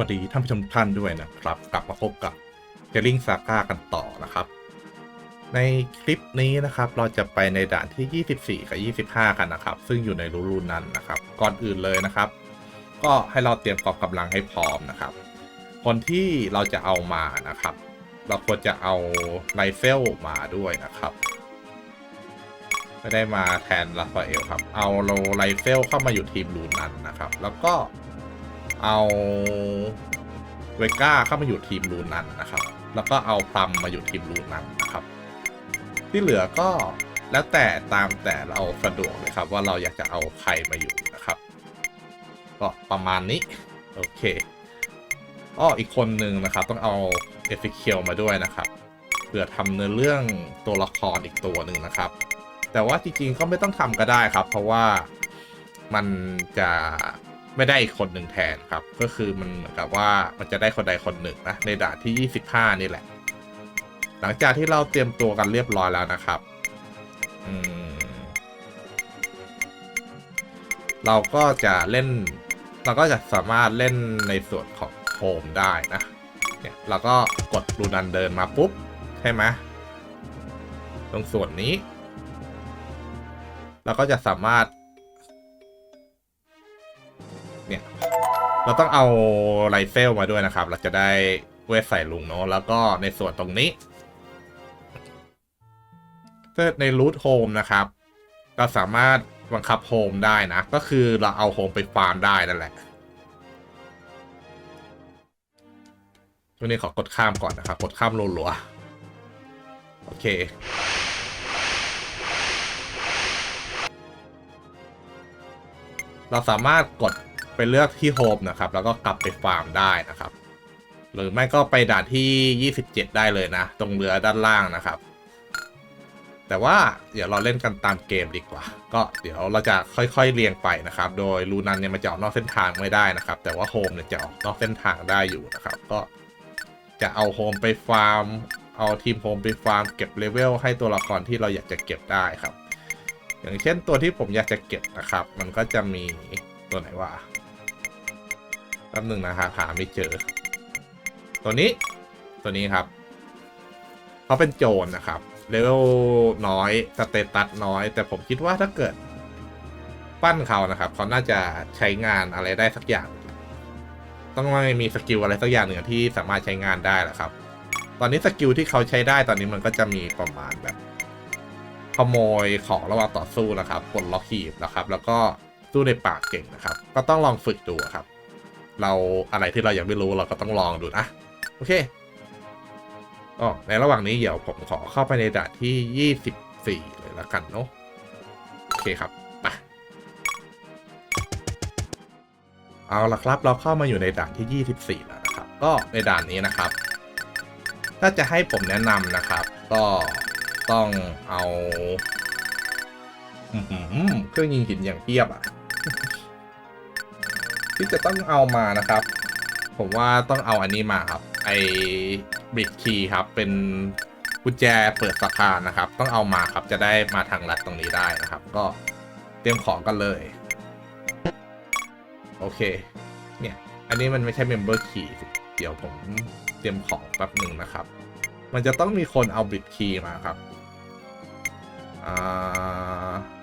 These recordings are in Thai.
วัสดีท่านผู้ชมท่านด้วยนะครับ กลับมาพบกับเ e ลลิงซาก้ากันต่อนะครับ ในคลิปนี้นะครับ เราจะไปในด่านที่ 24 กับ 25 กันนะครับ ซึ่งอยู่ในรูรูนั้นนะครับ ก่อนอื่นเลยนะครับ ก็ให้เราเตรียมกองกำลังให้พร้อมนะครับ คนที่เราจะเอามานะครับ เราควรจะเอาไรเฟลมาด้วยนะครับไม่ได้มาแทนลาฟาเอลครับ เอาโลไรเฟลเข้ามาอยู่ทีมรูนั้นนะครับ แล้วก็ เอาเวก้าเข้ามาอยู่ทีมรูนั้นนะครับ แล้วก็เอาพลัมมาอยู่ทีมรูนั้นนะครับ ที่เหลือก็แล้วแต่ตามแต่เราสะดวกเลยครับ ว่าเราอยากจะเอาใครมาอยู่นะครับ ก็ประมาณนี้ โอเคอ้ออีกคนหนึ่งนะครับ ต้องเอาเอฟิเคียวมาด้วยนะครับเพื่อทำเนื้อเรื่องตัวละครอีกตัวหนึ่งนะครับ แต่ว่าจริงๆก็ไม่ต้องทำก็ได้ครับ เพราะว่ามันจะ ไม่ได้อีกคนหนึ่งแทนครับ ก็คือมันเหมือนกับว่ามันจะได้คนใดคนหนึ่งนะในด่านที่ 25 นี่แหละ หลังจากที่เราเตรียมตัวกันเรียบร้อยแล้วนะครับเราก็จะเล่น เราก็จะสามารถเล่นในส่วนของโฮมได้นะเนี่ยเราก็กดรูนันเดินมาปุ๊บ ใช่ไหมตรงส่วนนี้ เราก็จะสามารถ เนี่ย เราต้องเอาไรเฟลมาด้วยนะครับ เราจะได้เวทใส่ลุงเนาะแล้วก็ในส่วนตรงนี้ในรูทโฮมนะครับ เราสามารถบังคับโฮมได้นะ ก็คือเราเอาโฮมไปฟาร์มได้นั่นแหละตัวนี้ขอกดข้ามก่อนนะครับ กดข้ามรัวๆโอเค เราสามารถกด ไปเลือกที่โฮมนะครับ แล้วก็กลับไปฟาร์มได้นะครับ หรือไม่ก็ไปด่านที่ 27 ได้เลยนะ ตรงเรือด้านล่างนะครับ แต่ว่าเดี๋ยวเราเล่นกันตามเกมดีกว่า ก็เดี๋ยวเราจะค่อยๆเรียงไปนะครับ โดยลูนันเนี่ยมันจะออกนอกเส้นทางไม่ได้นะครับ แต่ว่าโฮมเนี่ยจะออกนอกเส้นทางได้อยู่นะครับ ก็จะเอาโฮมไปฟาร์ม เอาทีมโฮมไปฟาร์มเก็บเลเวลให้ตัวละครที่เราอยากจะเก็บได้ครับ อย่างเช่นตัวที่ผมอยากจะเก็บนะครับ มันก็จะมีตัวไหนวะ แป๊บหนึ่งนะครับหาไม่เจอ ตัวนี้ตัวนี้ครับเขาเป็นโจรนะครับเลเวลน้อยสเตตัสน้อย แต่ผมคิดว่าถ้าเกิด ปั้นเขานะครับเขาน่าจะใช้งานอะไรได้สักอย่าง ต้องม่มีสกิลอะไรสักอย่างหนึ่งที่สามารถใช้งานได้แหละครับ ตอนนี้สกิลที่เขาใช้ได้ตอนนี้มันก็จะมีประมาณแบบ ขโมยของระหว่างต่อสู้นะครับปลดล็อกหีบนะครับ แล้วก็สู้ในปากเก่งนะครับ ก็ต้องลองฝึกดูครับ เราอะไรที่เรายังไม่รู้เราก็ต้องลองดูนะ โอเคก็ในระหว่างนี้เดี๋ยวผมขอเข้าไปในด่านที่ 24 เลยละกันเนาะโอเคครับไปเอาละครับ เราเข้ามาอยู่ในด่านที่ 24 แล้วนะครับ ก็ในด่านนี้นะครับ ถ้าจะให้ผมแนะนำนะครับ ก็ต้องเอาเครื่องยิงหินอย่างเทียบอะ ที่จะต้องเอามานะครับ ผมว่าต้องเอาอันนี้มาครับ ไอ้บิดคีย์ครับ เป็นกุญแจเปิดสะพานนะครับ ต้องเอามาครับจะได้มาทางลัดตรงนี้ได้นะครับ ก็เตรียมของกันเลย โอเค เนี่ย อันนี้มันไม่ใช่เมมเบอร์คีย์เดี๋ยวผมเตรียมของแป๊บหนึ่งนะครับ มันจะต้องมีคนเอาบิดคีย์มาครับ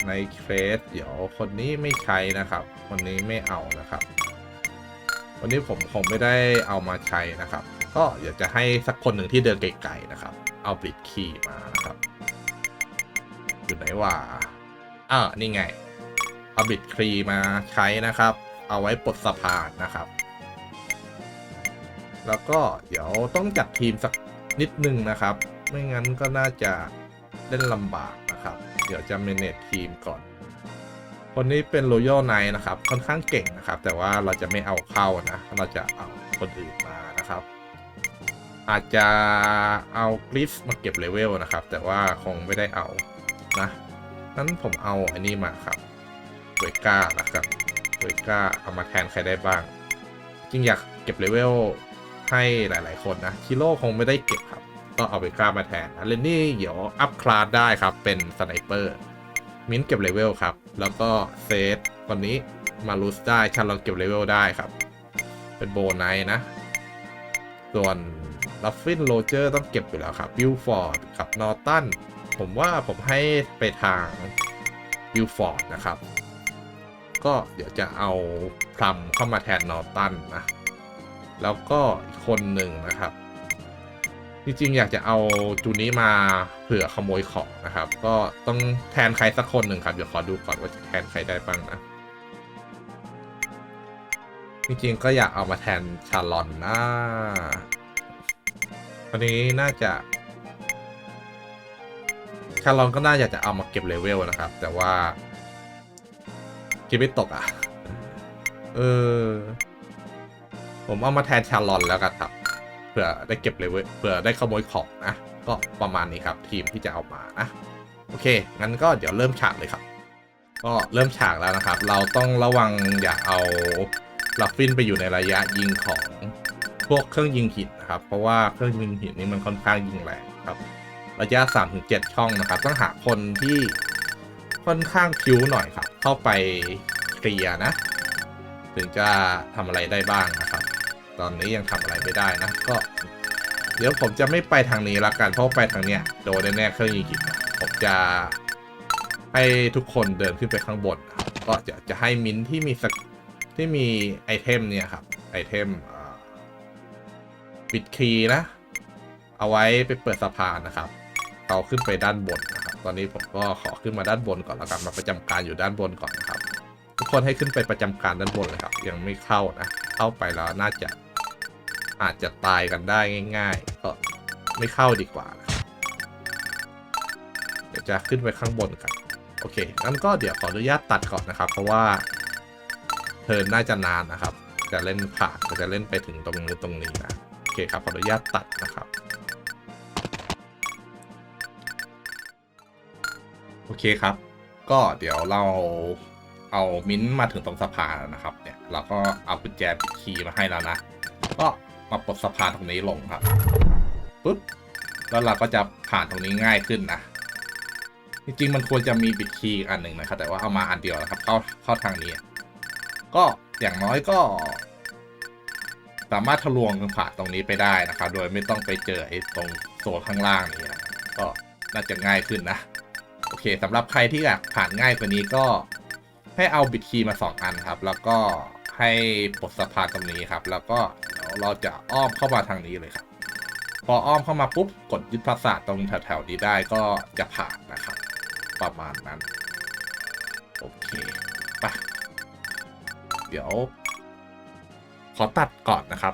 ในเคสเดี๋ยวคนนี้ไม่ใช้นะครับ คนนี้ไม่เอานะครับ วันนี้ผมคงไม่ได้เอามาใช้นะครับ ก็อยากจะให้สักคนหนึ่งที่เดินไกลๆนะครับ เอาบิดคีย์มานะครับ อยู่ไหนว่าอ่านี่ไง เอาบิดคีย์มาใช้นะครับ เอาไว้ปลดสะพานนะครับ แล้วก็เดี๋ยวต้องจัดทีมสักนิดนึงนะครับ ไม่งั้นก็น่าจะเล่นลำบากนะครับ เดี๋ยวจะเมเนจทีมก่อน คนนี้เป็น Royal Knight นะครับ ค่อนข้างเก่งนะครับ แต่ว่าเราจะไม่เอาเข้านะ เราจะเอาคนอื่นมานะครับ อาจจะเอากริฟมาเก็บเลเวลนะครับ แต่ว่าคงไม่ได้เอานะนั้นผมเอาอันนี้มาครับเวก้านะครับเวก้าเอามาแทนใครได้บ้าง จริงอยากเก็บเลเวลให้หลาย ๆ คนนะชิโร่คงไม่ได้เก็บครับ ก็เอาเวก้ามาแทนเลนนี่เดี๋ยวอัพคลาสได้ครับเป็นสไนเปอร์ มิ้นท์เก็บเลเวลครับ แล้วก็เซตคนนี้มารูสได้ชาลอนเก็บเลเวลได้ครับ เป็นโบไนท์นะ ส่วนลัฟฟินโรเจอร์ต้องเก็บอยู่แล้วครับบิลฟอร์ดกับนอร์ตันผมว่าผมให้ไปทางบิลฟอร์ดนะครับ ก็เดี๋ยวจะเอาพลัมเข้ามาแทนนอร์ตันนะ แล้วก็อีกคนหนึ่งนะครับ จริงๆ อยากจะเอาจูนี้มาเผื่อขโมยของนะครับ ก็ต้องแทนใครสักคนหนึ่งครับ เดี๋ยวขอดูก่อนว่าจะแทนใครได้บ้างนะ จริงๆ ก็อยากเอามาแทนชาลอนนะตอนนี้น่าจะชาลอนก็น่าจะจะเอามาเก็บเลเวลนะครับ แต่ว่าคิดไม่ตกอะ เออ ผมเอามาแทนชาลอนแล้วกันครับ ผื่อได้เก็บเลเวลเผื่อได้ขโมยของนะ ก็ประมาณนี้ครับทีมที่จะเอามานะ โอเค งั้นก็เดี๋ยวเริ่มฉากเลยครับ ก็เริ่มฉากแล้วนะครับ เราต้องระวังอย่าเอาลัฟฟินไปอยู่ในระยะยิงของพวกเครื่องยิงหินนะครับ เพราะว่าเครื่องยิงหินนี่มันค่อนข้างยิงแรงครับระยะ3-7 ช่องนะครับ ต้องหาคนที่ค่อนข้างคิ้วหน่อยครับ เข้าไปเคลียนะ ถึงจะทำอะไรได้บ้างนะ ตอนนี้ยังทำอะไรไม่ได้นะก็ เดี๋ยวผมจะไม่ไปทางนี้ละกันเพราะไปทางเนี้ยโดนแน่ๆเครื่องยิงหินผมจะให้ทุกคนเดินขึ้นไปข้างบนครับก็จะจะให้มิ้นที่มีสกที่มีไอเทมเนี่ยครับไอเทมปิดคีย์นะ เอาไว้ไปเปิดสะพานนะครับเราขึ้นไปด้านบนนะครับ ตอนนี้ผมก็ขอขึ้นมาด้านบนก่อนแล้วกันมาประจำการอยู่ด้านบนก่อนนะครับ ทุกคนให้ขึ้นไปประจำการด้านบนเลยครับ ยังไม่เข้านะ เข้าไปแล้วน่าจะ อาจจะตายกันได้ง่าย ๆ ก็ไม่เข้าดีกว่า เดี๋ยวจะขึ้นไปข้างบนกัน โอเคงั้นก็เดี๋ยวขออนุญาตตัดก่อนนะครับ เพราะว่าเทินน่าจะนานนะครับ จะเล่นผ่านก็จะเล่นไปถึงตรงนี้ตรงนี้นะ โอเคครับ ขออนุญาตตัดนะครับ โอเคครับ ก็เดี๋ยวเราเอามิ้นมาถึงตรงสะพานแล้วนะครับ เนี่ย เราก็เอากุญแจปิดคีย์มาให้แล้วนะ ก็ มาปลดสะพานตรงนี้ลงครับปุ๊บแล้วเราก็จะผ่านตรงนี้ง่ายขึ้นนะจริงๆมันควรจะมีบิดคีย์อันหนึ่งนะครับ แต่ว่าเอามาอันเดียวนะครับเข้าเข้าทางนี้ ก็อย่างน้อยก็ สามารถทะลวงผ่านตรงนี้ไปได้นะครับ โดยไม่ต้องไปเจอไอ้ตรงโซนข้างล่างนี้นะก็น่าจะง่ายขึ้นนะ โอเคสำหรับใครที่อยากผ่านง่ายกว่านี้ก็ให้เอาบิตคีย์มา2อันครับ แล้วก็ให้ปลดสะพานตรงนี้ครับ แล้วก็ เราจะอ้อมเข้ามาทางนี้เลยครับ พออ้อมเข้ามาปุ๊บกดยึดภาษาทตรงแถวๆนี้ได้ก็จะผ่านนะครับ ประมาณนั้น โอเคไปะเดี๋ยว ขอตัดก่อนนะครับ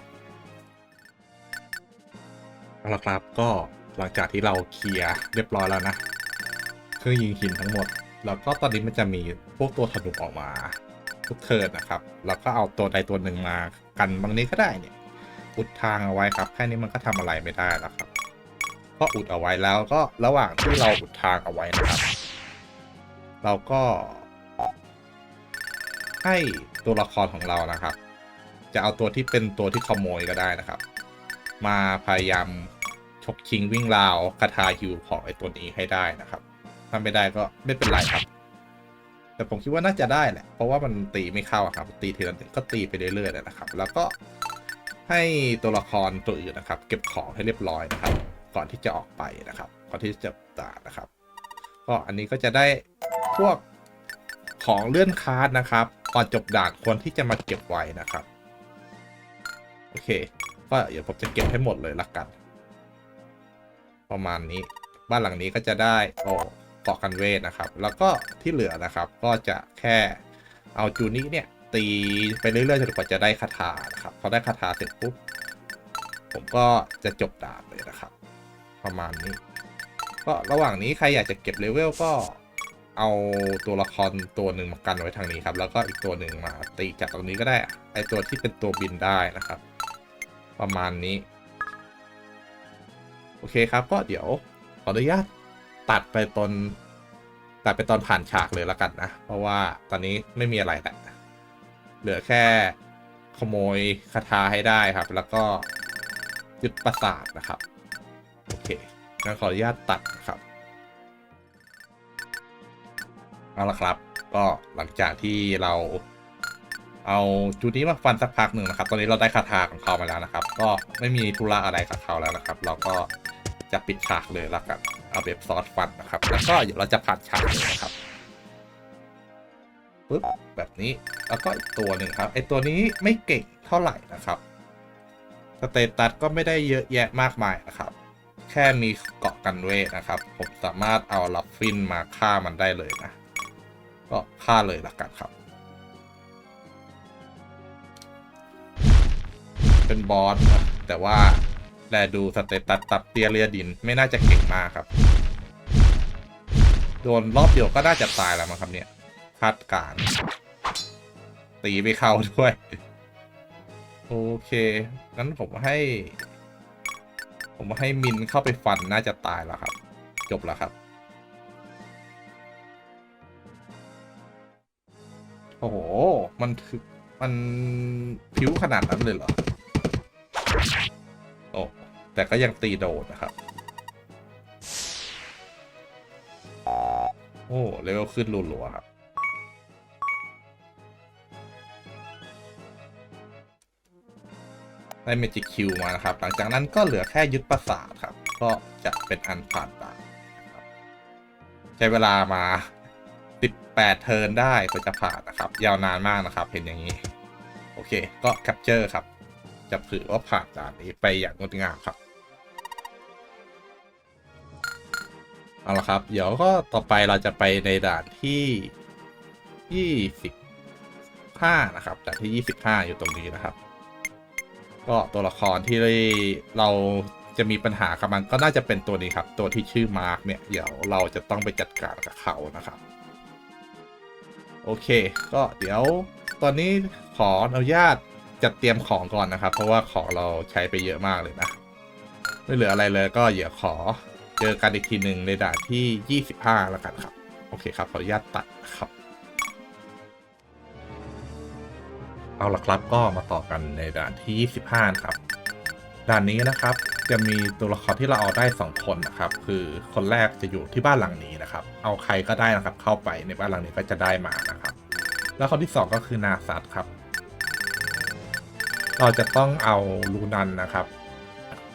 เอาละครับก็หลังจากที่เราเคลียร์เรียบร้อยแล้วนะเครื่องยิงหินทั้งหมด แล้วก็ตอนนี้มันจะมีพวกตัวถนุออกมาทุกเทิร์นนะครับ แล้วก็เอาตัวใดตัวหนึ่งมากันบางนี้ก็ได้เนี่ย อุดทางเอาไว้ครับ แค่นี้มันก็ทำอะไรไม่ได้แล้วครับ ก็อุดเอาไว้แล้วก็ระหว่างที่เราอุดทางเอาไว้นะครับ เราก็ ให้ตัวละครของเรานะครับ จะเอาตัวที่เป็นตัวที่ขโมยก็ได้นะครับ มาพยายามฉกชิงวิ่งราวคาถาฮิวของไอ้ตัวนี้ให้ได้นะครับถ้าไม่ได้ก็ไม่เป็นไรครับแต่ผมคิดว่าน่าจะได้แหละ เพราะว่ามันตีไม่เข้าครับ ตีทีละนึ่งก็ตีไปเรื่อยๆนะครับ แล้วก็ ให้ตัวละครตัวอื่นนะครับ เก็บของให้เรียบร้อยนะครับ ก่อนที่จะออกไปนะครับ ก่อนที่จะตานะครับ ก็อันนี้ก็จะได้พวกของเลื่อนคาร์ดนะครับก่อนจบด่านควรที่จะมาเก็บไว้นะครับ โอเค ก็เดี๋ยวผมจะเก็บให้หมดเลยละกัน ประมาณนี้ บ้านหลังนี้ก็จะได้โอ้เกาะกันเวทนะครับ แล้วก็ที่เหลือนะครับ ก็จะแค่เอาจูนี้เนี่ย ตีไปเรื่อยๆจนกว่าจะได้คาถานะครับพอได้คาถาเสร็จปุ๊บผมก็จะจบดาบเลยนะครับ ประมาณนี้ ก็ระหว่างนี้ใครอยากจะเก็บเลเวลก็เอาตัวละครตัวหนึ่งมากันไว้ทางนี้ครับ แล้วก็อีกตัวหนึ่งมาตีจากตรงนี้ก็ได้ ไอตัวที่เป็นตัวบินได้นะครับ ประมาณนี้ โอเคครับก็เดี๋ยวขออนุญาตตัดไปตอนตัดไปตอนผ่านฉากเลยละกันนะ เพราะว่าตอนนี้ไม่มีอะไรแหละ เหลือแค่ขโมยคาถาให้ได้ครับ แล้วก็ยึดประสาทนะครับ โอเคงั้นขออนุญาตตัดนะครับ เอาละครับ ก็หลังจากที่เราเอาจุดนี้มาฟันสักพักหนึ่งนะครับ ตอนนี้เราได้คาถาของเขามาแล้วนะครับ ก็ไม่มีธุระอะไรกับเขาแล้วนะครับ เราก็จะปิดฉากเลยแล้วกัน เอาแบบซอสฟันนะครับ แล้วก็เราจะผ่านฉากนะครับ ปึ๊บแบบนี้ แล้วก็อีกตัวหนึ่งครับไอตัวนี้ไม่เก่งเท่าไหร่นะครับสเตตัสก็ไม่ได้เยอะแยะมากมายนะครับ แค่มีเกาะกันเวทนะครับ ผมสามารถเอาลัฟฟินมาฆ่ามันได้เลยนะ ก็ฆ่าเลยละกันครับ เป็นบอสนะแต่ว่าแลดูสเตตัสตัดเตียเรียดินไม่น่าจะเก่งมากครับ โดนรอบเดียวก็น่าจะตายแล้วมั้งครับเนี่ย คาดการตีไม่เข้าด้วย โอเค งั้นผมให้ ผมให้มินเข้าไปฟันน่าจะตายแล้วครับ จบแล้วครับ โอ้โห มันคือมันผิวขนาดนั้นเลยเหรอ โอ้ แต่ก็ยังตีโดนนะครับ โอ้เลเวลขึ้นรัวๆครับ ได้เมจิกคิวมานะครับ หลังจากนั้นก็เหลือแค่ยึดประสาทครับ ก็จะเป็นอันผ่านด่าใช้เวลามา 18 เทิร์นได้ก็จะผ่านนะครับ ยาวนานมากนะครับ เห็นอย่างนี้ โอเค ก็แคปเจอร์ครับ จะถือว่าผ่านด่านนี้ไปอย่างงดงามครับ เอาละครับ เดี๋ยวก็ต่อไปเราจะไปในด่านที่ 25 นะครับด่านที่ 25 อยู่ตรงนี้นะครับ ก็ตัวละครที่เราจะมีปัญหากับมันก็น่าจะเป็นตัวนี้ครับ ตัวที่ชื่อมาร์กเนี่ย เดี๋ยวเราจะต้องไปจัดการกับเขานะครับ โอเค ก็เดี๋ยวตอนนี้ขออนุญาตจัดเตรียมของก่อนนะครับ เพราะว่าของเราใช้ไปเยอะมากเลยนะ ไม่เหลืออะไรเลยก็เดี๋ยวขอเจอกันอีกทีหนึ่งในด่านที่ 25 แล้วกันครับ โอเคครับ ขออนุญาตตัดครับ เอาละครับก็มาต่อกันในด่านที่ 25 ครับ ด่านนี้นะครับจะมีตัวละครที่เราเอาได้ 2 คนนะครับ คือคนแรกจะอยู่ที่บ้านหลังนี้นะครับ เอาใครก็ได้นะครับ เข้าไปในบ้านหลังนี้ก็จะได้มานะครับ แล้วคนที่ 2 ก็คือนาซัตครับ เราจะต้องเอาลูนันนะครับ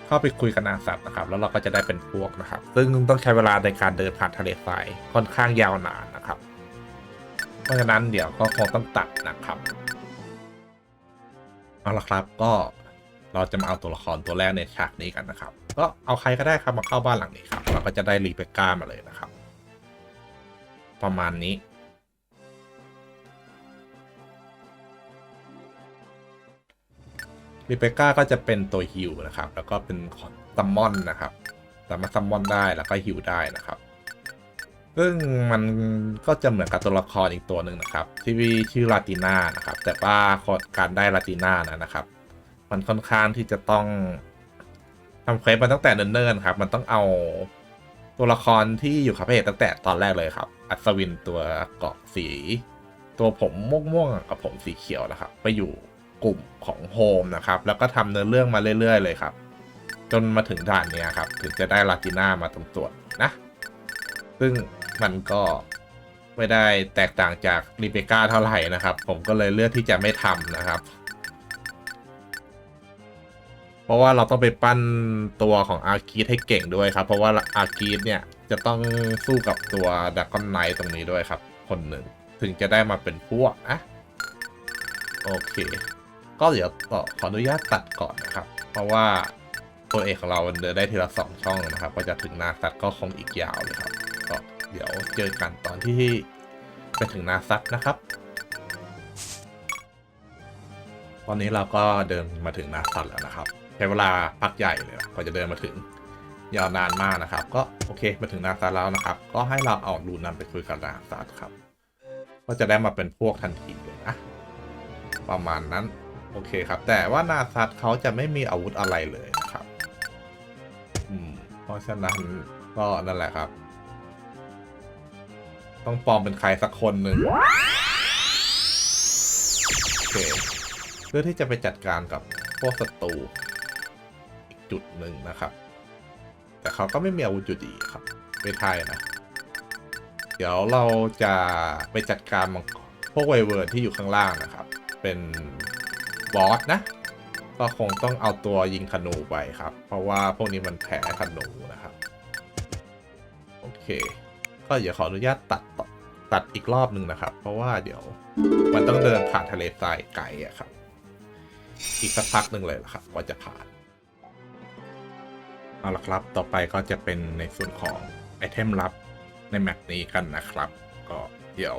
เข้าไปคุยกับนาซัตนะครับ แล้วเราก็จะได้เป็นพวกนะครับ ซึ่งต้องใช้เวลาในการเดินผ่านทะเลทรายค่อนข้างยาวนานนะครับ เพราะฉะนั้นเดี๋ยวก็คงต้องตัดนะครับ เอาละครับก็เราจะมาเอาตัวละครตัวแรกในฉากนี้กันนะครับ ก็เอาใครก็ได้ครับมาเข้าบ้านหลังนี้ครับเราก็จะได้รีเบคก้ามาเลยนะครับ ประมาณนี้ รีเบคก้าก็จะเป็นตัวฮิวนะครับ แล้วก็เป็นซัมมอนนะครับ สามารถซัมมอนได้แล้วก็ฮิวได้นะครับ ซึ่งมันก็จะเหมือนกับตัวละครอีกตัวหนึ่งนะครับ ที่ชื่อลาติน่านะครับ แต่ว่าการได้ลาติน่านะนะครับ มันค่อนข้างที่จะต้องทำเควสมาตั้งแต่เนิ่นๆครับ มันต้องเอาตัวละครที่อยู่คาเฟ่ตั้งแต่ตอนแรกเลยครับ อัศวินตัวเกาะสี ตัวผมม่วงๆกับผมสีเขียวนะครับ ไปอยู่กลุ่มของโฮมนะครับ แล้วก็ทำเนื้อเรื่องมาเรื่อยๆเลยครับ จนมาถึงด่านนี้ครับ ถึงจะได้ลาติน่ามาตรงส่วนะซึ่ง มันก็ไม่ได้แตกต่างจากรีเบก้าเท่าไหร่นะครับ ผมก็เลยเลือกที่จะไม่ทำนะครับ เพราะว่าเราต้องไปปั้นตัวของอาร์คีดให้เก่งด้วยครับ เพราะว่าอาร์คีดเนี่ยจะต้องสู้กับตัวดักกอนไนตรงนี้ด้วยครับ คนหนึ่งถึงจะได้มาเป็นพวกนะโอเค ก็เดี๋ยวขออนุญาตตัดก่อนนะครับ เพราะว่าตัวเอกของเราเดินได้ทีละสองช่องนะครับ ก็จะถึงนาซัตก็คงอีกยาวเลยครับ เดี๋ยวเจอกันตอนที่ไปถึงนาซัตนะครับ ตอนนี้เราก็เดินมาถึงนาซัตแล้วนะครับ ใช้เวลาพักใหญ่เลยกว่าจะเดินมาถึงยาวนานมากนะครับ ก็โอเคมาถึงนาซัตแล้วนะครับ ก็ให้เราเอารูนันไปคุยกับนาซัตครับ ก็จะได้มาเป็นพวกทันทีเลยนะ ประมาณนั้นโอเคครับ แต่ว่านาซัตเขาจะไม่มีอาวุธอะไรเลยนะครับ อืม เพราะฉะนั้นก็นั่นแหละครับ ต้องปลอมเป็นใครสักคนหนึ่งโอเคเพื่อที่จะไปจัดการกับพวกศัตรูอีกจุดหนึ่งนะครับ แต่เขาก็ไม่มีอาวุธอยู่ดีครับไม่ทายนะ เดี๋ยวเราจะไปจัดการมังกรพวกไวเวิร์นที่อยู่ข้างล่างนะครับ เป็นบอสนะก็คงต้องเอาตัวยิงธนูไปครับ เพราะว่าพวกนี้มันแพ้ธนูนะครับ โอเค ก็เดี๋ยวขออนุญาตตัดตัดอีกรอบหนึ่งนะครับ เพราะว่าเดี๋ยวมันต้องเดินผ่านทะเลทรายไกลอะครับ อีกสักพักหนึ่งเลยละครับว่าจะผ่านเอาละครับ ต่อไปก็จะเป็นในส่วนของไอเทมลับในแมปนี้กันนะครับ ก็เดี๋ยว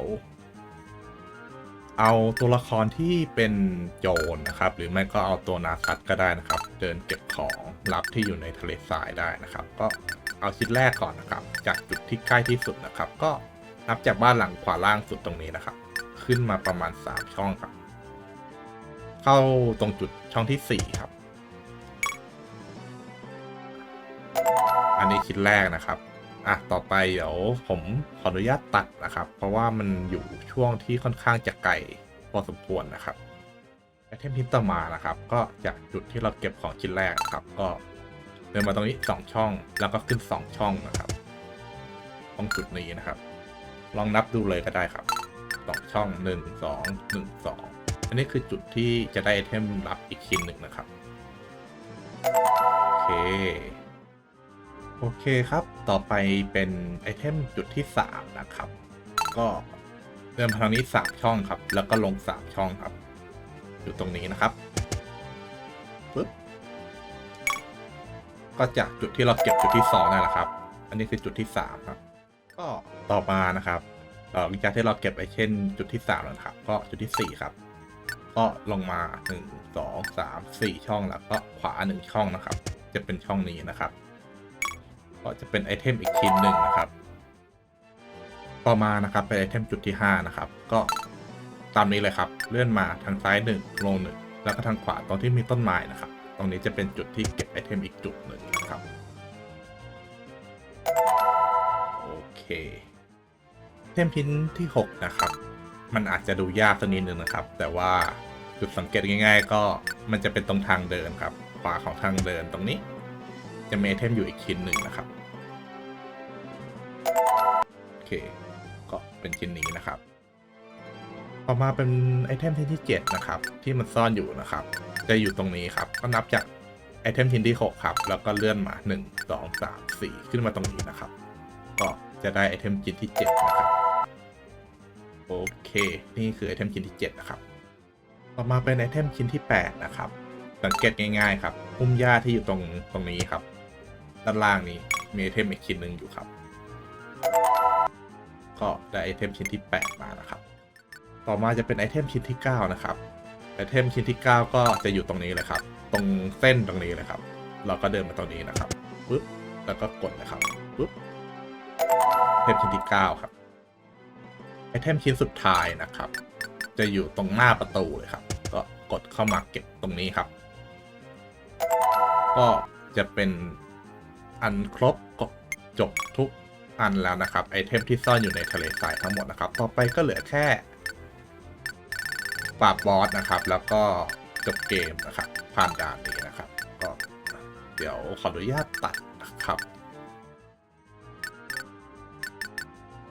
เอาตัวละครที่เป็นโจรนะครับ หรือไม่ก็เอาตัวนาซัตก็ได้นะครับ เดินเก็บของลับที่อยู่ในทะเลทรายได้นะครับ ก็ เอาชิ้นแรกก่อนนะครับ จากจุดที่ใกล้ที่สุดนะครับ ก็นับจากบ้านหลังขวาล่างสุดตรงนี้นะครับ ขึ้นมาประมาณ 3 ช่องครับ เข้าตรงจุดช่องที่ 4 ครับ อันนี้ชิ้นแรกนะครับอะต่อไปเดี๋ยวผมขออนุญาตตัดนะครับ เพราะว่ามันอยู่ช่วงที่ค่อนข้างจะไกลพอสมควรนะครับไอเทมพินต่อมานะครับ ก็จากจุดที่เราเก็บของชิ้นแรกครับ ก็ เดินมาตรงนี้2ช่อง แล้วก็ขึ้น2ช่องนะครับตรงจุดนี้นะครับ ลองนับดูเลยก็ได้ครับ2ช่อง1 2 1 2อันนี้คือจุดที่จะได้ไอเทมลับอีกชิ้นหนึ่งนะครับ โอเค โอเคครับ ต่อไปเป็นไอเทมจุดที่3นะครับ ก็เดินทางนี้3ช่องครับ แล้วก็ลง3ช่องครับ อยู่ตรงนี้นะครับ ก็จากจุดที่เราเก็บจุดที่2นั่นแหละครับ อันนี้คือจุดที่3ครับ ก็ต่อมานะครับเอ่อหลังจากที่เราเก็บไอเช่น จุดที่3แล้วนะครับ ก็จุดทีสี่ 4 ครับ ก็ลงมา 1 2 3 4 ช่องแล้วก็ขวา 1 ช่องนะครับ จะเป็นช่องนี้นะครับ ก็จะเป็นไอเทมอีกชิ้นหนึ่งนะครับ ต่อมานะครับเป็นไอเทมจุดที่ 5 นะครับ ก็ตามนี้เลยครับ เลื่อนมาทางซ้าย 1 ลง 1 แล้วก็ทางขวาตรงที่มีต้นไม้นะครับ ตรงนี้จะเป็นจุดที่เก็บไอเทมอีกจุดหนึ่งนะครับ โอเค เทมพินที่ 6 นะครับ มันอาจจะดูยากสักนิดนึงนะครับ แต่ว่าจุดสังเกตง่าย ๆ ก็มันจะเป็นตรงทางเดินครับ ขวาของทางเดินตรงนี้ จะมีไอเทมอยู่อีกชิ้นหนึ่งนะครับ โอเค ก็เป็นชิ้นนี้นะครับ ต่อมาเป็นไอเทมชิ้นที่7นะครับที่มันซ่อนอยู่นะครับ จะอยู่ตรงนี้ครับ ก็นับจากไอเทมชิ้นที่ 6 ครับ แล้วก็เลื่อนมา 1 2 3 4 ขึ้นมาตรงนี้นะครับ ก็จะได้ไอเทมชิ้นที่ 7 นะครับ โอเค นี่คือไอเทมชิ้นที่ 7 นะครับ ต่อมาเป็นไอเทมชิ้นที่ 8 นะครับ สังเกตง่ายๆครับพุ่มหญ้าที่อยู่ตรงตรงนี้ครับ ด้านล่างนี้มีไอเทมอีกชิ้นหนึ่งอยู่ครับ ก็ได้ไอเทมชิ้นที่ 8 มานะครับ ต่อมาจะเป็นไอเทมชิ้นที่ 9 นะครับ ไอเทมชิ้นที่ 9 ก็จะอยู่ตรงนี้เลยครับ ตรงเส้นตรงนี้เลยครับ เราก็เดินมาตรงนี้นะครับปุ๊บ แล้วก็กดนะครับปุ๊บไอเทมชิ้นที่ 9 ครับ ไอเทมชิ้นสุดท้ายนะครับ จะอยู่ตรงหน้าประตูเลยครับ ก็กดเข้ามาเก็บตรงนี้ครับ ก็จะเป็นอันครบก็จบทุกอันแล้วนะครับ ไอเทมที่ซ่อนอยู่ในทะเลทรายทั้งหมดนะครับ ต่อไปก็เหลือแค่ ปราบบอสนะครับ แล้วก็จบเกมนะครับผ่านด่านนี้นะครับ ก็เดี๋ยวขออนุญาตตัดนะครับ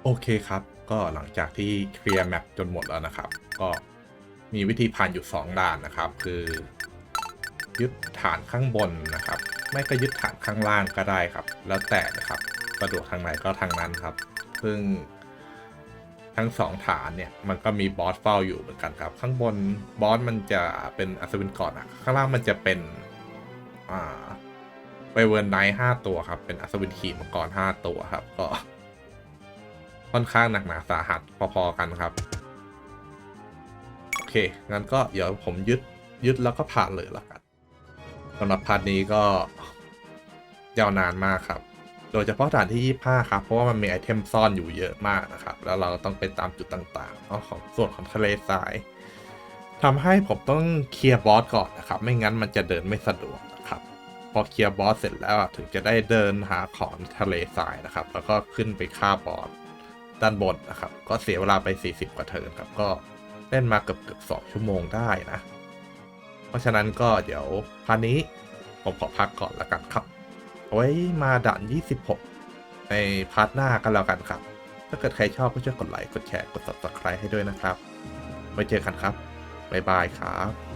โอเคครับ ก็หลังจากที่เคลียร์แมปจนหมดแล้วนะครับ ก็มีวิธีผ่านอยู่ 2 ด่านนะครับ คือ ยึดฐานข้างบนนะครับ ไม่ก็ยึดฐานข้างล่างก็ได้ครับ แล้วแต่นะครับสะดวกทางไหนก็ทางนั้นครับ ซึ่ง ทั้งสองฐานเนี่ยมันก็มีบอสเฝ้าอยู่เหมือนกันครับ ข้างบนบอสมันจะเป็นอัศวินก่อนอะข้างล่างมันจะเป็นอ่าไปเวิร์นไนท์ห้าตัวครับ เป็นอัศวินขี่มังกรห้าตัวครับ ก็ ค่อนข้างหนักหนาสาหัสพอๆกันครับ โอเค งั้นก็เดี๋ยวผมยึดยึดแล้วก็ผ่านเลยละกันสำหรับพาร์ทนี้ก็ยาวนานมากครับ โดยเฉพาะด่านที่ 25 ครับ เพราะว่ามันมีไอเทมซ่อนอยู่เยอะมากนะครับ แล้วเราต้องไปตามจุดต่างๆเนาะของส่วนของทะเลทรายทำให้ผมต้องเคลียร์บอสก่อนนะครับ ไม่งั้นมันจะเดินไม่สะดวกนะครับ พอเคลียร์บอสเสร็จแล้วถึงจะได้เดินหาของทะเลทรายนะครับ แล้วก็ขึ้นไปฆ่าบอสด้านบนนะครับ ก็เสียเวลาไป 40 กว่าเทิร์นครับ ก็เล่นมาเกือบเกือบสองชั่วโมงได้นะ เพราะฉะนั้นก็เดี๋ยวพาร์ทนี้ผมขอพักก่อนละกันครับ เอาไว้มาด่าน 26 ในพาร์ทหน้ากันแล้วกันครับ ถ้าเกิดใครชอบก็ช่วยกดไลค์ กดแชร์ กด subscribe ให้ด้วยนะครับ ไว้เจอกันครับ บ๊ายบายครับ